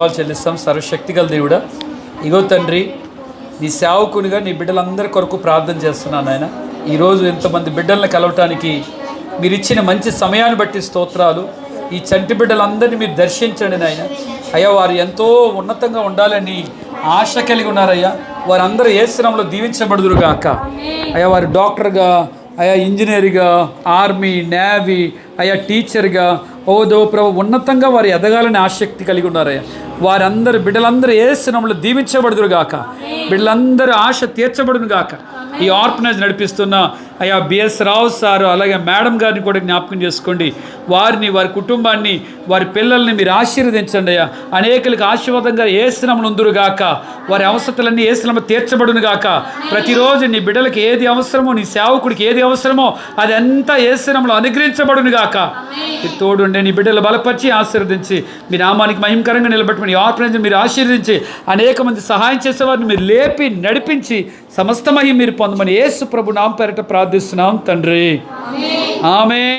చెల్లిస్తాం సర్వశక్తిగల దేవుడా. ఇగో తండ్రి నీ సేవకునిగా నీ బిడ్డలందరి కొరకు ప్రార్థన చేస్తున్నాను ఆయన ఈరోజు ఎంతమంది బిడ్డలను కలవటానికి మీరు ఇచ్చిన మంచి సమయాన్ని బట్టి స్తోత్రాలు. ఈ చంటి బిడ్డలందరినీ మీరు దర్శించండి నాయన. అయ్యా వారు ఎంతో ఉన్నతంగా ఉండాలని ఆశ కలిగి ఉన్నారయ్యా. వారందరూ ఏ శ్రమంలో దీవించబడుదురు గాక. అయ్యా వారు డాక్టర్గా అయా ఇంజనీర్గా ఆర్మీ నేవీ అయా టీచర్గా ఓదో ప్రభు ఉన్నతంగా వారు ఎదగాలని ఆసక్తి కలిగి ఉన్నారయ్యా. వారందరు బిడ్డలందరూ ఏ శ్రమంలో దీవించబడుదురుగాక. బిడ్డలందరూ ఆశ తీర్చబడును గాక. ఈ ఆర్ఫనైజ్ నడిపిస్తున్న అయా బిఎస్ రావు సారు అలాగే మేడం గారిని కూడా జ్ఞాపకం చేసుకోండి. వారిని వారి కుటుంబాన్ని వారి పిల్లల్ని మీరు ఆశీర్వదించండి అయ్యా. అనేకులకు ఆశీర్వాదంగా ఏ శ్రమలు గాక. వారి అవసరతలన్నీ ఏ శ్రమ తీర్చబడును గాక. ప్రతిరోజు నీ బిడ్డలకి ఏది అవసరమో నీ సేవకుడికి ఏది అవసరమో అదంతా ఏ శ్రమలో అనుగ్రహించబడును గాక. ఈ తోడుండే నీ బిడ్డలు బలపరిచి ఆశీర్వదించి మీ నామానికి మహిమకరంగా నిలబెట్టుకుని ఈ ఆర్ఫనైజ్ మీరు ఆశీర్వదించి అనేక మంది సహాయం చేసేవారిని మీరు లేపి నడిపించి సమస్త మహిమ మీరు పొందమని యేసు ప్రభు నామ పేరట ప్రార్థిస్తున్నాం తండ్రి. ఆమె